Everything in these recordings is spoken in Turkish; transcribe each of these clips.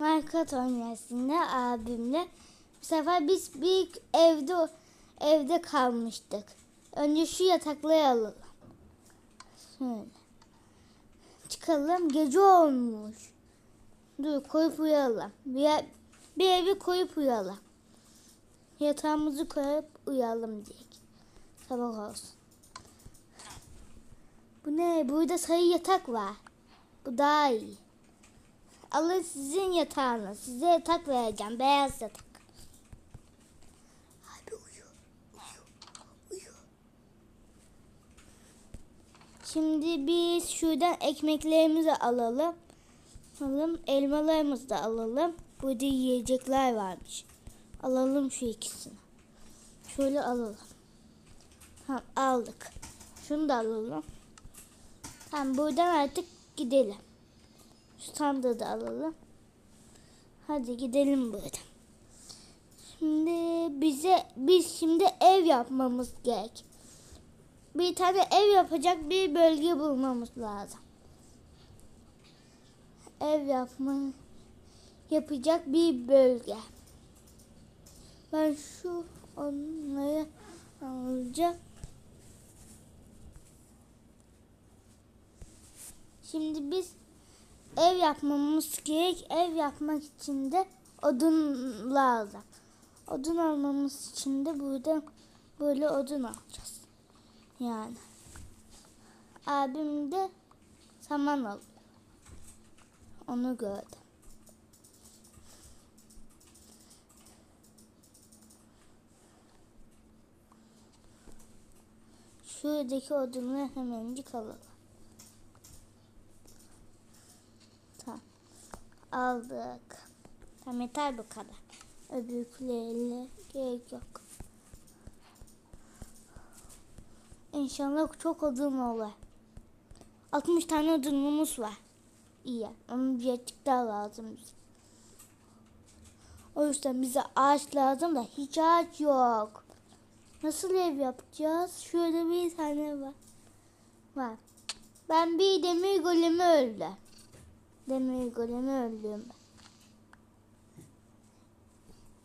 Minecraft oynayasında abimle. Bu sefer biz bir evde evde kalmıştık. Önce şu yatakları alalım. Şöyle. Çıkalım. Gece olmuş. Dur koyup uyuyalım. Bir, bir evi koyup uyuyalım. Yatağımızı koyup uyuyalım diye. Sabah olsun. Bu ne? Burada sayı yatak var. Bu daha iyi. Alın sizin yatağınız. Size yatak vereceğim. Beyaz yatak. Abi uyu. Uyu. Uyu. Şimdi biz şuradan ekmeklerimizi alalım. Alalım. Elmalarımızı da alalım. Burada yiyecekler varmış. Alalım şu ikisini. Şöyle alalım. Ha, aldık. Şunu da alalım. Tamam buradan artık gidelim. Sandığı da alalım. Hadi gidelim buradan. Şimdi bize biz şimdi ev yapmamız gerek. Bir tane ev yapacak bir bölge bulmamız lazım. Ev yapma yapacak bir bölge. Ben şu onları alacağım. Şimdi biz ev yapmamız gerek. Ev yapmak için de odun lazım. Odun almamız için de burada böyle odun alacağız. Yani. Abim de saman alıyor. Onu gördüm. Şuradaki odunları hemencik alalım. Tamam. Aldık. Tamam yeter bu kadar. Öbürleriyle gerek yok. İnşallah çok odun olur. 60 tane odunumuz var. İyi. Onun birazcık daha lazım bize. O yüzden bize ağaç lazım da hiç ağaç yok. Nasıl ev yapacağız? Şöyle bir tane var. Var. Ben bir demir golemi öldüm. Demir golemi öldüm ben.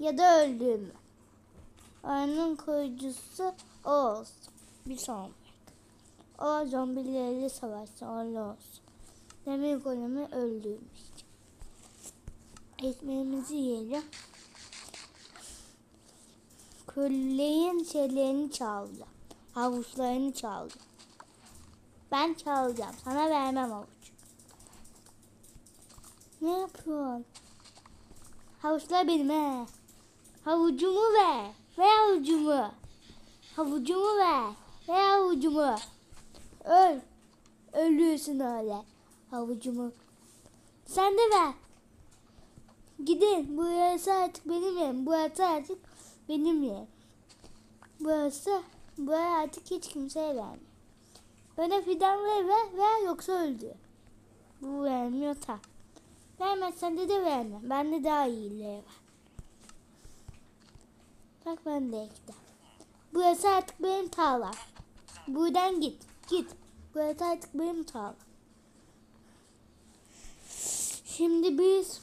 Ya da öldüm mü? Oyunun koyucusu o olsun. Bir sonraki. O zombilerle savaşsın. Öyle olsun. Demir golemi işte. Ekmeğimizi yiyelim. Külleyin şeylerini çaldı. Havuçlarını çaldı. Ben çalacağım. Sana vermem havuç. Ne yapıyorsun? Havuçlar benim he. Havucumu ver. Ver havucumu. Havucumu ver. Ver havucumu. Öl. Ölüyorsun öyle. Havucumu. Sen de ver. Gidin. Burası artık benim yerim. Burası artık benim yerim. Burası, burası artık hiç kimseye vermiyor. Bana fidanları ver, ver yoksa öldü. Bu vermiyor ta. Vermezsen de de verme. Bende daha iyileri var. Bak ben de ektim. Burası artık benim tarlam. Buradan git. Git. Burası artık benim tarlam. Şimdi biz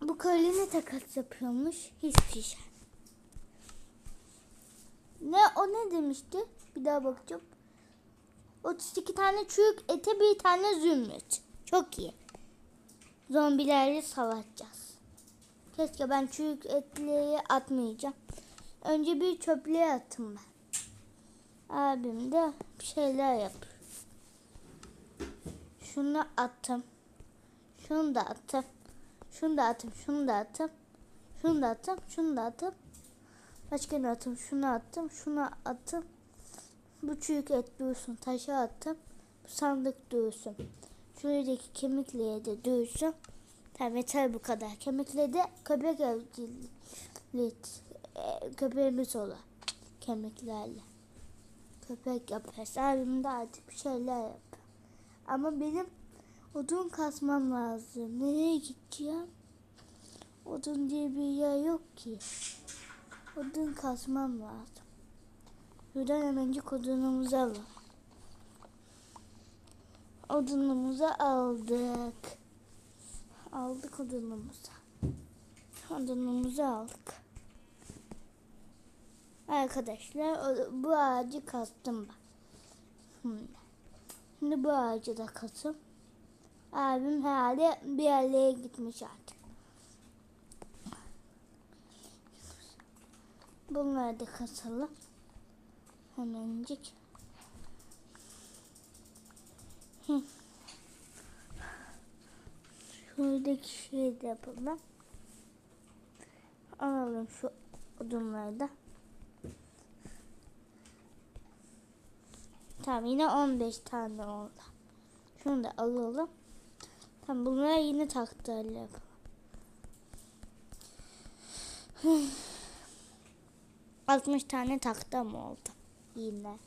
bu köylüne takas yapıyormuş. Hiçbir şey. Ne o ne demişti? Bir daha bakacağım. 32 tane çürük ete bir tane zümrüt. Çok iyi. Zombilerle savaşacağız. Keşke ben çürük etleri atmayacağım. Önce bir çöplüğe attım ben. Abim de bir şeyler yapıyor. Şunu attım. Şunu da attım. Şunu da attım. Şunu da attım. Şunu da attım. Şunu da attım. Başka ne attım? Şunu attım. Şunu attım. Bu çürük et dursun. Taşı attım. Bu sandık dursun. Şuradaki kemikleri de dursun. Tamam yeter bu kadar. Kemikleri de köpek evcili e, köpeğimiz olur. Kemiklerle. Köpek yaparız. Abim de artık bir şeyler yapar. Ama benim odun kasmam lazım. Nereye gideceğim? Odun diye bir yer yok ki. Odun kasmam lazım. Buradan hemencik odunumuzu alalım. Odunumuzu aldık. Aldık odunumuzu. Odunumuzu aldık. Arkadaşlar bu ağacı kastım ben. Şimdi, şimdi bu ağacı da kasım. Abim herhalde bir yerlere gitmiş artık. Bunları da kasalım. Hemencik. Hı. Şuradaki şeyi de yapalım. Alalım şu odunları da. Tamam yine 15 tane oldu. Şunu da alalım. Tamam bunlara yine taktarla yapalım. 60 tane taktam oldu yine.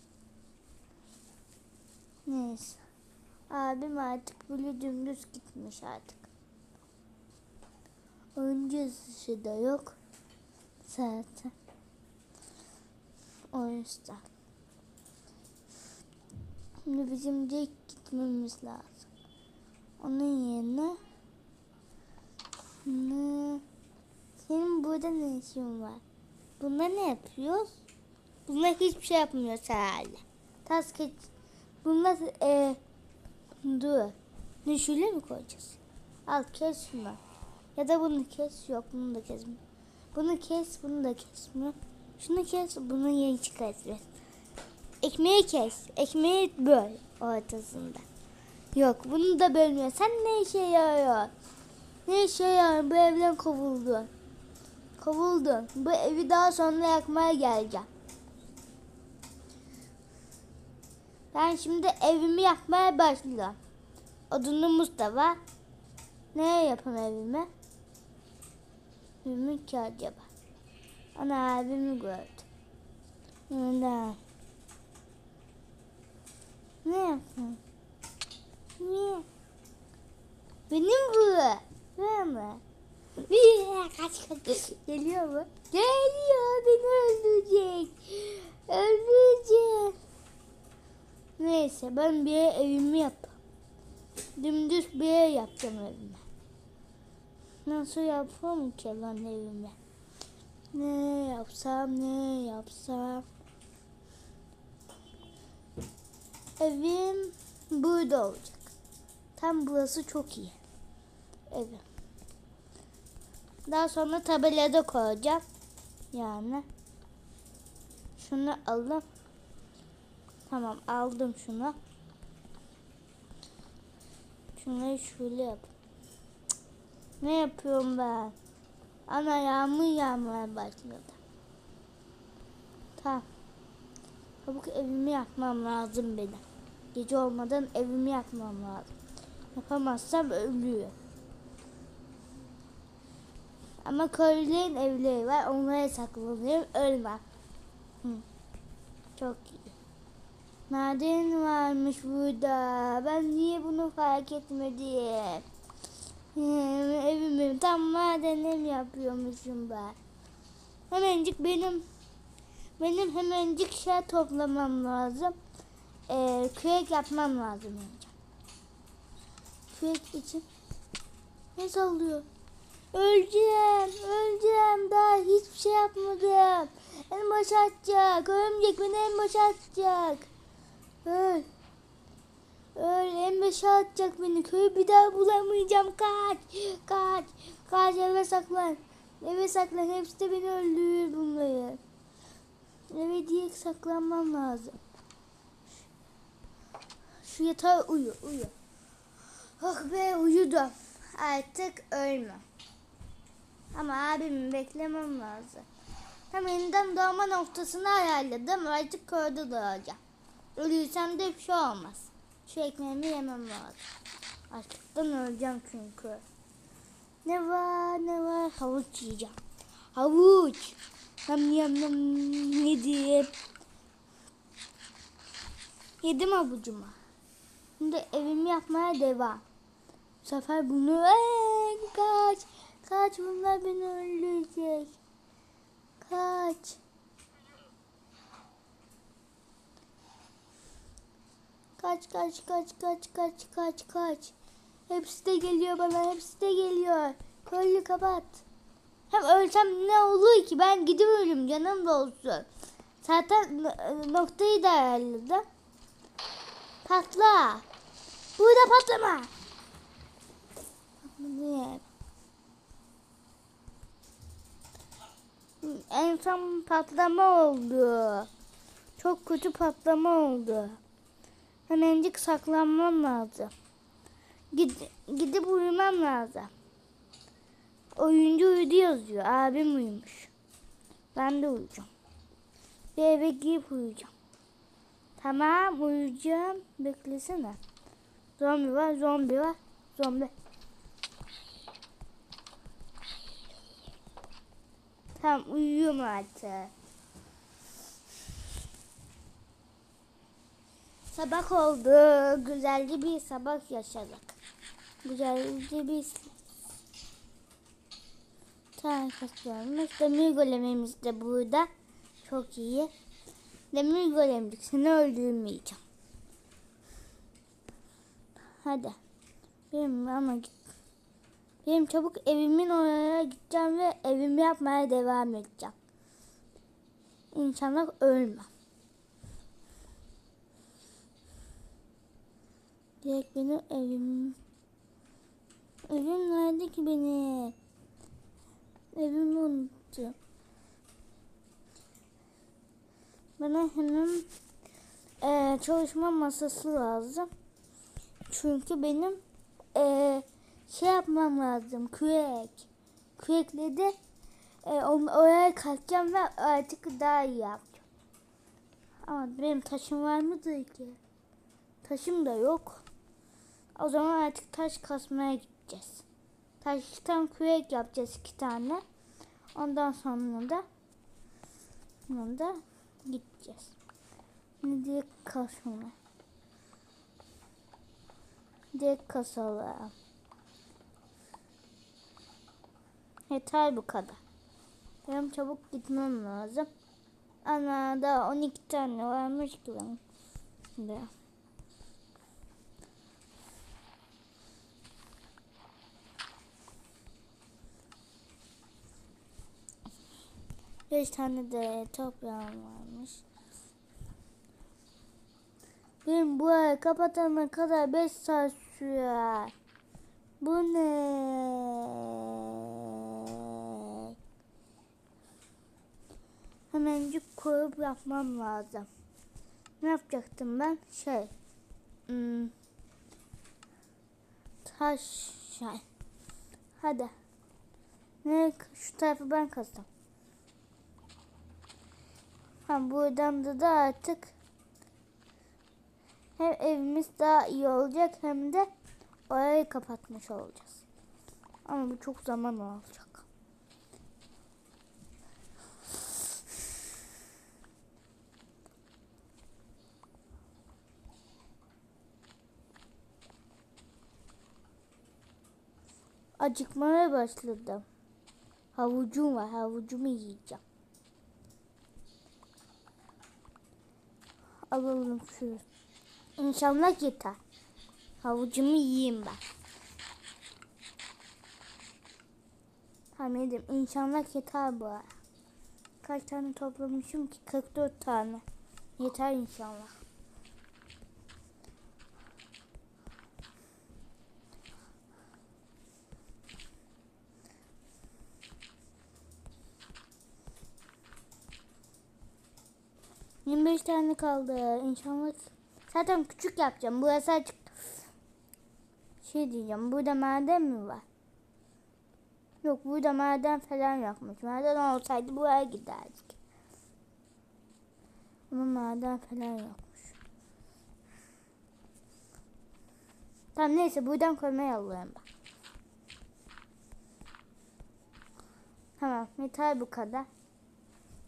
Neyse. Abim artık böyle dümdüz gitmiş artık. Öncesi de yok. Zaten. O yüzden. Şimdi bizim direkt gitmemiz lazım. Onun yerine ne? Senin burada ne işin var? Bunlar ne yapıyoruz? Bunlar hiçbir şey yapmıyoruz herhalde. Tas geç. Bunlar e, dur. Ne şöyle mi koyacağız? Al kes şunu. Ya da bunu kes. Yok bunu da kesme. Bunu kes. Bunu da kesme. Şunu kes. Bunu yeni çıkartacağız. Ekmeği kes. Ekmeği böl ortasında. Yok bunu da bölmüyor. Sen ne işe yarıyor? Ne işe yarıyor? Bu evden kovuldun. Kovuldun. Bu evi daha sonra yakmaya geleceğim. Ben şimdi evimi yakmaya başlıyorum. Da var. Ne yapayım evime? Evimi ki acaba? Ana abimi gördüm. Neden? Ne yapayım? Niye? Benim bu. Ne mi? Bir kaç kaç. Geliyor mu? Geliyor beni öldürecek. Öldürecek. Neyse ben bir evimi yap. Dümdüz bir ev yapacağım evime. Nasıl yapalım ki lan evime? Ne yapsam ne yapsam? Evim burada olacak. Tam burası çok iyi. Evim. Daha sonra tabelada koyacağım. Yani. Şunu alalım. Tamam aldım şunu. Şunları şöyle yap. Ne yapıyorum ben? Ana yağmur yağmaya başladı. Tamam. Çabuk evimi yakmam lazım benim. Gece olmadan evimi yakmam lazım. Yapamazsam ölüyor. Ama köylülerin evleri var. Onlara saklanıyorum. Ölmem. Hı. Çok iyi. Maden varmış burada. Ben niye bunu fark etmedim? Hmm, Evimi tam madenim yapıyormuşum ben. Hemencik benim benim hemencik şey toplamam lazım. Ee, kürek yapmam lazım önce. Kürek için ne sallıyor? Öleceğim, öleceğim. Daha hiçbir şey yapmadım. En başa atacak. Örümcek beni en başa atacak. Öl. Öl. En başa atacak beni. Köyü bir daha bulamayacağım. Kaç. Kaç. Kaç eve saklan. Eve saklan. Hepsi de beni öldürür bunları. Eve diye saklanmam lazım. Şu yatağa uyu. Uyu. Oh be uyudum. Artık ölmem. Ama abimi beklemem lazım. Tam yeniden doğma noktasını ayarladım. Artık köyde doğacağım. Ölürsem de bir şey olmaz. Şu ekmeğimi yemem lazım. Açlıktan öleceğim çünkü. Ne var ne var havuç yiyeceğim. Havuç. Nam yam nam yedim. Yedim havucumu. Şimdi evimi yapmaya devam. Bu sefer bunu Ey, kaç. Kaç bunlar beni öldürecek. Kaç. Kaç kaç kaç kaç kaç kaç kaç. Hepsi de geliyor bana hepsi de geliyor. Kolye kapat. Hem ölsem ne olur ki ben gidip ölüm canım da olsun. Zaten no- noktayı da ayarladım. Patla. Burada patlama. Patladı. En son patlama oldu. Çok kötü patlama oldu. Hemencik saklanmam lazım. Gid, gidip uyumam lazım. Oyuncu uyudu yazıyor. Abim uyumuş. Ben de uyuyacağım. Bir eve girip uyuyacağım. Tamam uyuyacağım. Beklesene. Zombi var, zombi var. Zombi. Tamam uyuyorum artık. Sabah oldu. Güzelce bir sabah yaşadık. Güzelce bir tane kaslarımız. Demir golemimiz de burada. Çok iyi. Demir golemdik. Seni öldürmeyeceğim. Hadi. Benim ama git. Benim çabuk evimin oraya gideceğim ve evimi yapmaya devam edeceğim. İnşallah ölmem. Direkt benim evim. Evim nerede ki benim? Evimi unuttum. Bana hemen eee, çalışma masası lazım. Çünkü benim eee, şey yapmam lazım. Kürek. Kürekle de onu oraya kalkacağım ve artık daha iyi yapacağım. Ama benim taşım var mıdır ki? Taşım da yok. O zaman artık taş kasmaya gideceğiz. Taştan kürek yapacağız iki tane. Ondan sonra da da gideceğiz. Şimdi direkt kasmaya. Direkt kasalım. Yeter bu kadar. Benim çabuk gitmem lazım. Ana daha 12 tane varmış ki benim. Şimdi. Beş tane de toprağım varmış. Benim bu ayı kapatana kadar 5 saat sürer. Bu ne? Hemencik koyup yapmam lazım. Ne yapacaktım ben? Şey. Hmm, taş şey. Hadi. Ne? Şu tarafı ben kazdım. Ha buradan da, da artık hem evimiz daha iyi olacak hem de orayı kapatmış olacağız. Ama bu çok zaman alacak. Acıkmaya başladım. Havucum var. Havucumu yiyeceğim. Alalım şu. İnşallah yeter. Havucumu yiyeyim ben. Hamidim inşallah yeter bu. Kaç tane toplamışım ki? 44 tane. Yeter inşallah. Yirmi beş tane kaldı. İnşallah. Zaten küçük yapacağım. Burası açık. Şey diyeceğim. Burada maden mi var? Yok burada maden falan yokmuş. Maden olsaydı buraya giderdik. Ama maden falan yokmuş. Tamam neyse buradan koymaya alıyorum ben. Tamam yeter bu kadar.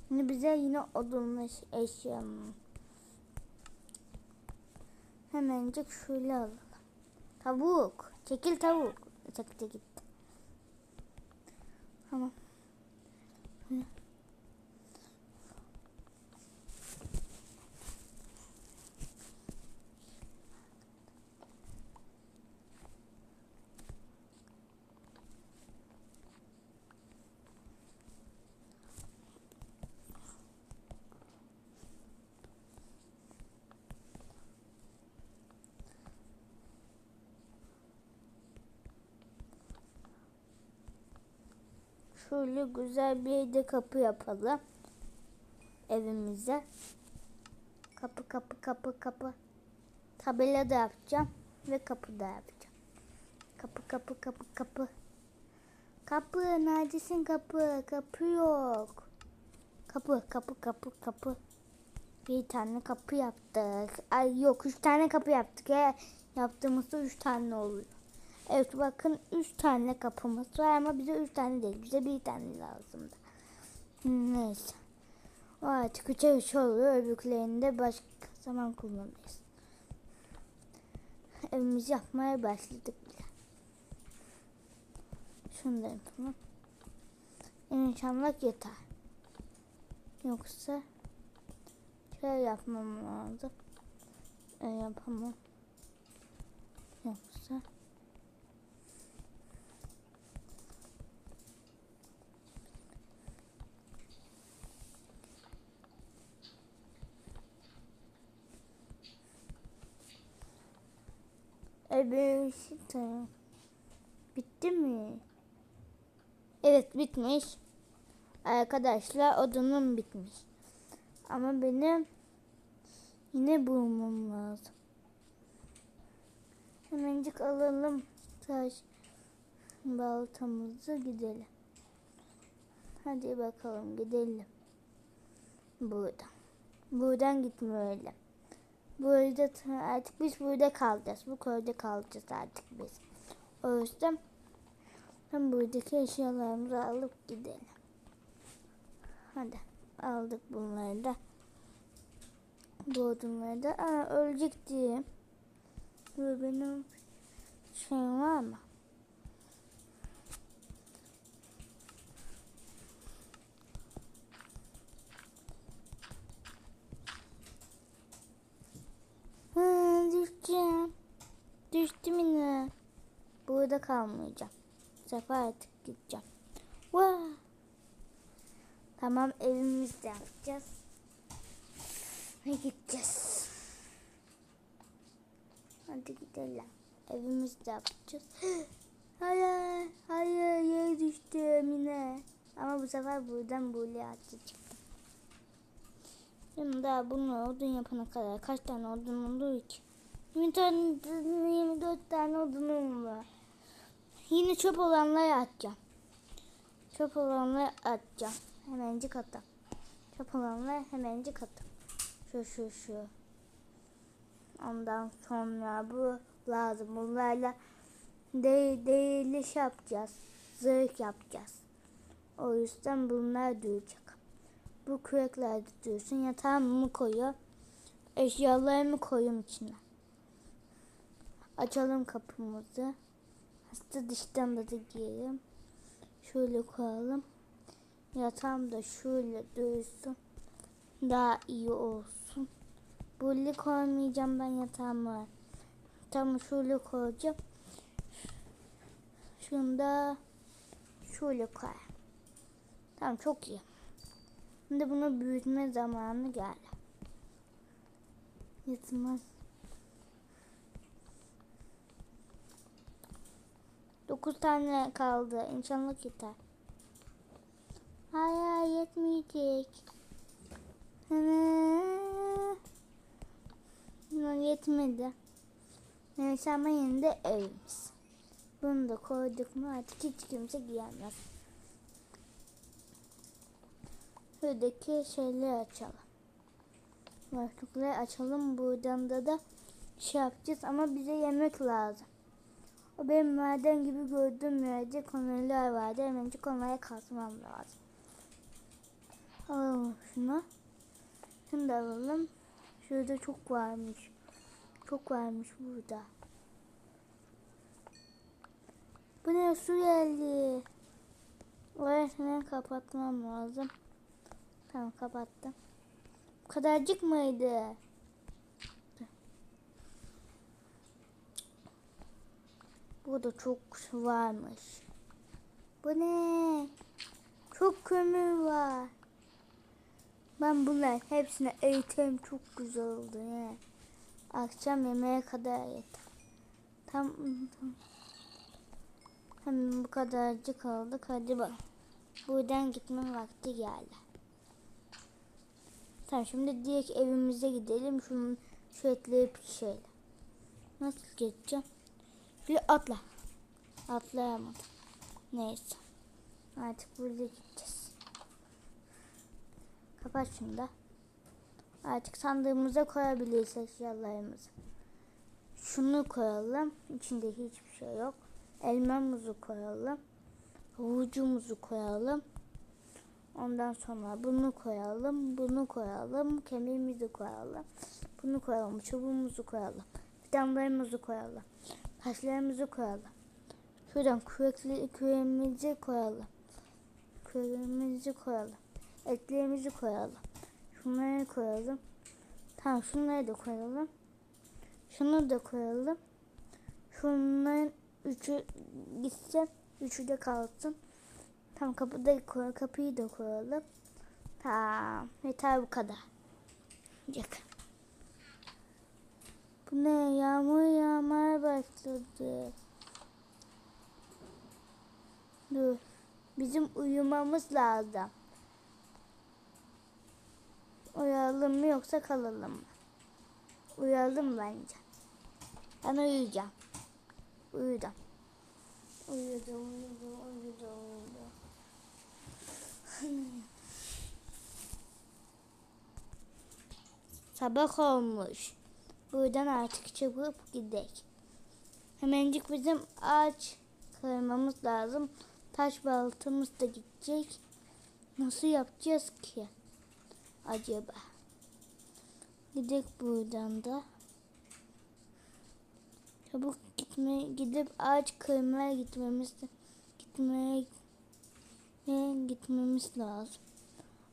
Şimdi bize yine odunlu eşya. Hemencik şöyle alalım. Tavuk. Çekil tavuk. Çekti gitti. Tamam. Şöyle güzel bir de kapı yapalım. Evimize. Kapı kapı kapı kapı. Tabela da yapacağım ve kapı da yapacağım. Kapı kapı kapı kapı. Kapı neredesin kapı? Kapı yok. Kapı kapı kapı kapı. Bir tane kapı yaptık. Ay yok üç tane kapı yaptık. He. Yaptığımızda üç tane oluyor. Evet bakın üç tane kapımız var ama bize üç tane değil. Bize bir tane lazımdı. Neyse. O artık üçe üç oluyor. Öbürlerini de başka zaman kullanırız. Evimizi yapmaya başladık bile. Şunu da yapalım. İnşallah yeter. Yoksa şey yapmam lazım. E, yapamam. Yoksa Tamam. Bitti mi? Evet, bitmiş. Arkadaşlar odunum bitmiş. Ama benim yine bulmam lazım. Hemencik alalım taş baltamızı gidelim. Hadi bakalım gidelim. Buradan. Buradan gitmeyelim. Burada artık biz burada kalacağız. Bu köyde kalacağız artık biz. O yüzden ben buradaki eşyalarımızı alıp gidelim. Hadi aldık bunları da. Bu odunları da. Aa, ölecek diye. Bu benim şeyim var mı? Ha, düşeceğim. Düştüm yine. Burada kalmayacağım. Bu sefer artık gideceğim. Vah. Tamam evimizde yapacağız. Ve gideceğiz. Hadi gidelim. Evimizde yapacağız. Hayır, hayır yere düştüm yine. Ama bu sefer buradan böyle atacağım. Şimdi daha bunu odun yapana kadar kaç tane odun olur ki? 20 tane, 24 tane odunum var. Yine çöp olanları atacağım. Çöp olanları atacağım. Hemencik atam. Çöp olanları hemencik atam. Şu şu şu. Ondan sonra bu lazım. Bunlarla de değerli şey yapacağız. Zırh yapacağız. O yüzden bunlar duracak. Bu kürekler dursun. Yatağımı koyuyor. Eşyalarımı koyayım içine. Açalım kapımızı. Hasta dıştan da, da giyelim. Şöyle koyalım. Yatağım da şöyle dursun. Daha iyi olsun. Böyle koymayacağım ben yatağımı. Tam şöyle koyacağım. Şunu da şöyle koy. Tamam çok iyi. Şimdi bunu büyütme zamanı geldi. Yatmaz. 9 tane kaldı. İnşallah yeter. Hayır yetmeyecek. Hı, Yetmedi. Neyse ama yine de evimiz. Bunu da koyduk mu artık hiç kimse giyemez. Şuradaki şeyleri açalım. Başlıkları açalım. Buradan da da şey yapacağız ama bize yemek lazım. O benim maden gibi gördüğüm yerde konuylar vardı. Hemencik onlara kasmam lazım. Alalım şunu. Şunu da alalım. Şurada çok varmış. Çok varmış burada. Bu ne su geldi. Oraya hemen kapatmam lazım. Tamam kapattım. Bu kadarcık mıydı? Burada çok varmış. Bu ne? Çok kömür var. Ben bunlar hepsini eğiteyim çok güzel oldu ya. Akşam yemeğe kadar yeter. Tam, tam. Hemen bu kadarcık aldık. Hadi bak. Buradan gitme vakti geldi. Tamam şimdi direkt evimize gidelim. Şunun şu etleri pişirelim. Nasıl geçeceğim? Atla. Atlayamadım. Neyse. Artık burada gideceğiz. Kapat şunu da. Artık sandığımıza koyabiliriz eşyalarımızı. Şunu koyalım. İçinde hiçbir şey yok. Elmamızı koyalım. Havucumuzu koyalım. Ondan sonra bunu koyalım. Bunu koyalım. Kemiğimizi koyalım. Bunu koyalım. Çubuğumuzu koyalım. Fidanlarımızı koyalım. Taşlarımızı koyalım. Şuradan kürekli, küreğimizi koyalım. Küreğimizi koyalım. Etlerimizi koyalım. Şunları koyalım. Tamam şunları da koyalım. Şunu da koyalım. Şunların üçü gitsin. Üçü de kalsın. Tamam kapıda koy, kapıyı da koyalım. Tamam. Yeter bu kadar. Yak. Bu ne? Yağmur yağmaya başladı. Dur. Bizim uyumamız lazım. Uyuyalım mı yoksa kalalım mı? Uyuyalım bence. Ben uyuyacağım. Uyudum. Uyudum, uyudum, uyudum, uyudum. Sabah olmuş. Buradan artık çıkıp gidelim. Hemencik bizim ağaç kırmamız lazım. Taş baltamız da gidecek. Nasıl yapacağız ki? Acaba? Gidek buradan da. Çabuk gitme, gidip ağaç kırmaya gitmemiz gitmeye gitmemiz lazım.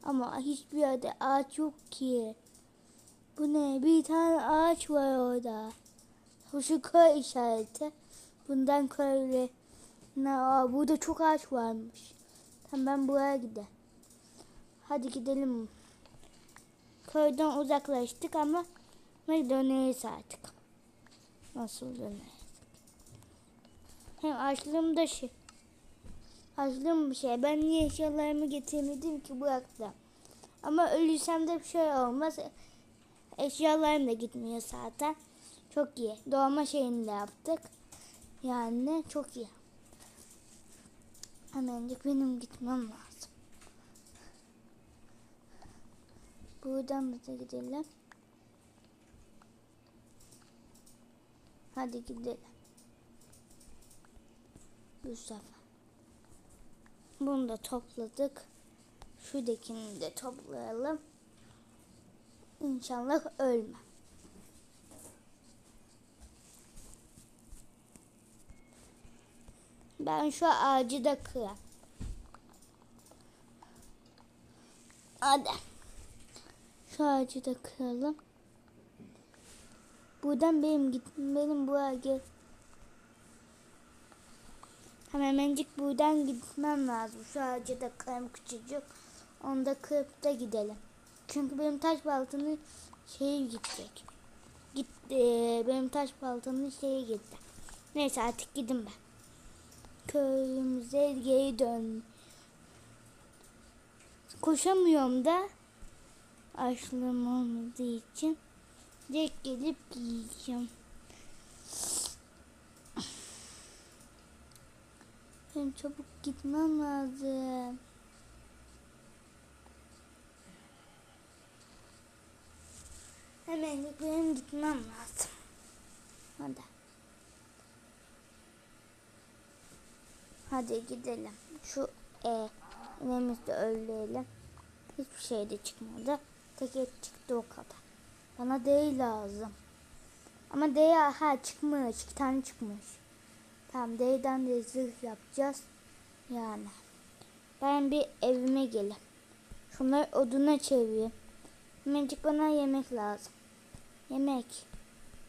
Ama hiçbir yerde ağaç yok ki. Bu ne? Bir tane ağaç var orada. Şu köy işareti. Bundan köyle. Aa, burada çok ağaç varmış. Tamam ben buraya gidelim. Hadi gidelim. Köyden uzaklaştık ama ne döneriz artık. Nasıl döneriz? Hem açlığım da şey. Açlığım bir şey. Ben niye eşyalarımı getirmedim ki bıraktım. Ama ölürsem de bir şey olmaz. Eşyalarım da gitmiyor zaten. Çok iyi. Doğma şeyini de yaptık. Yani çok iyi. Hemencik benim gitmem lazım. Buradan da gidelim. Hadi gidelim. Bu sefer. Bunu da topladık. Şuradakini de toplayalım. İnşallah ölmem. Ben şu ağacı da kırarım. Hadi. Şu ağacı da kıralım. Buradan benim git benim bu ağacı hemencik buradan gitmem lazım. Şu ağacı da kırayım küçücük. Onu da kırıp da gidelim. Çünkü benim taş baltanın şeyi gidecek. Gitti. Benim taş baltanın şeyi gitti. Neyse artık gidin ben. Köyümüze geri dön. Koşamıyorum da. Açlığım olmadığı için. Direkt gelip yiyeceğim. Benim çabuk gitmem lazım. Hemen benim gitmem lazım. Hadi. Hadi gidelim. Şu e, inemizi de. Hiçbir şey de çıkmadı. Tek et çıktı o kadar. Bana değil lazım. Ama D ha çıkmış. iki tane çıkmış. Tamam D'den de zırh yapacağız. Yani. Ben bir evime gelip. Şunları oduna çevireyim. Hemencik bana yemek lazım. Yemek.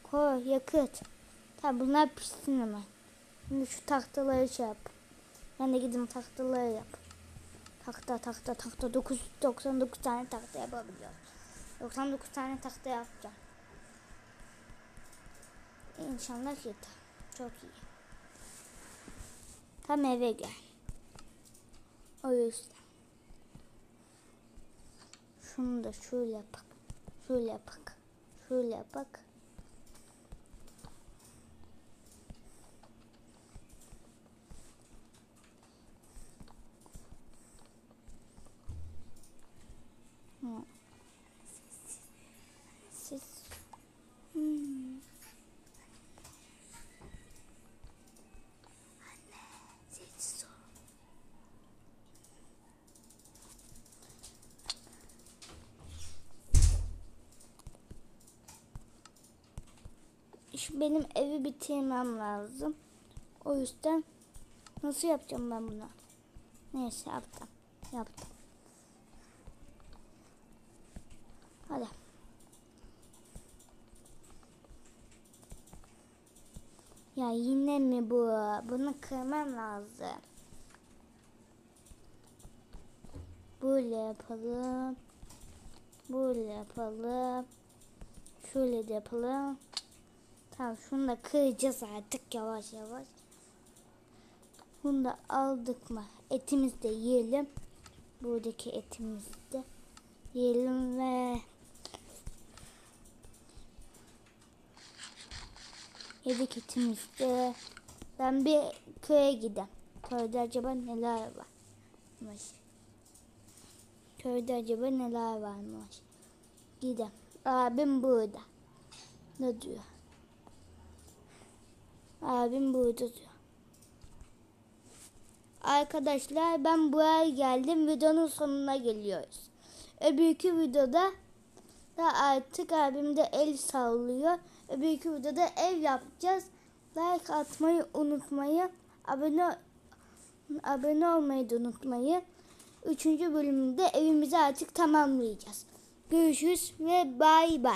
Koy yakıt. Tamam bunlar pişsin hemen. Şimdi şu tahtaları şey yap. Ben de gidip tahtaları yap. Tahta tahta tahta 9, 99 tane tahta yapabiliyorum. 99 tane tahta yapacağım. İnşallah yeter. Çok iyi. Tam eve gel. Oy yüzden. Şunu da şöyle yapak. Şöyle yapak. Şöyle yapak. Hı. Siz Hmm. Sessiz ol. Şu benim evi bitirmem lazım. O yüzden nasıl yapacağım ben bunu? Neyse yaptım. Yaptım. Hadi. Ya yine mi bu? Bunu kırmam lazım. Böyle yapalım. Böyle yapalım. Şöyle de yapalım. Tamam şunu da kıracağız artık yavaş yavaş. Bunu da aldık mı? Etimizi de yiyelim. Buradaki etimizi de yiyelim ve yedik etimizi de. Ben bir köye gideyim. Köyde acaba neler varmış? Köyde acaba neler varmış? Gidem. Abim burada. Ne diyor? Abim burada diyor. Arkadaşlar ben buraya geldim. Videonun sonuna geliyoruz. Öbürkü videoda da artık abim de el sallıyor. Öbürkü videoda ev yapacağız. Like atmayı unutmayın. Abone abone olmayı da unutmayın. Üçüncü bölümde evimizi artık tamamlayacağız. Görüşürüz ve bay bay.